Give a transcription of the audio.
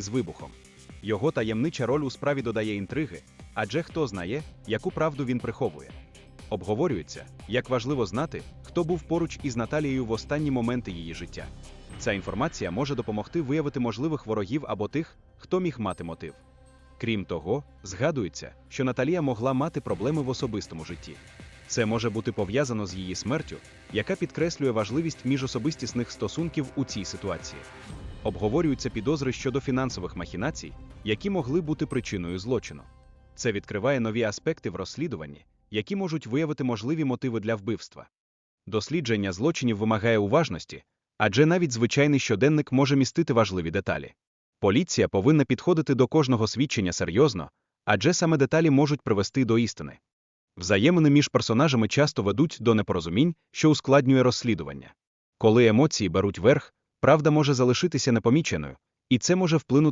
з вибухом. Його таємнича роль у справі додає інтриги, адже хто знає, яку правду він приховує. Обговорюється, як важливо знати, хто був поруч із Наталією в останні моменти її життя. Ця інформація може допомогти виявити можливих ворогів або тих, хто міг мати мотив. Крім того, згадується, що Наталія могла мати проблеми в особистому житті. Це може бути пов'язано з її смертю, яка підкреслює важливість міжособистісних стосунків у цій ситуації. Обговорюються підозри щодо фінансових махінацій, які могли бути причиною злочину. Це відкриває нові аспекти в розслідуванні, які можуть виявити можливі мотиви для вбивства. Дослідження злочинів вимагає уважності, адже навіть звичайний щоденник може містити важливі деталі. Поліція повинна підходити до кожного свідчення серйозно, адже саме деталі можуть привести до істини. Взаємини між персонажами часто ведуть до непорозумінь, що ускладнює розслідування. Коли емоції беруть верх, правда може залишитися непоміченою, і це може вплинути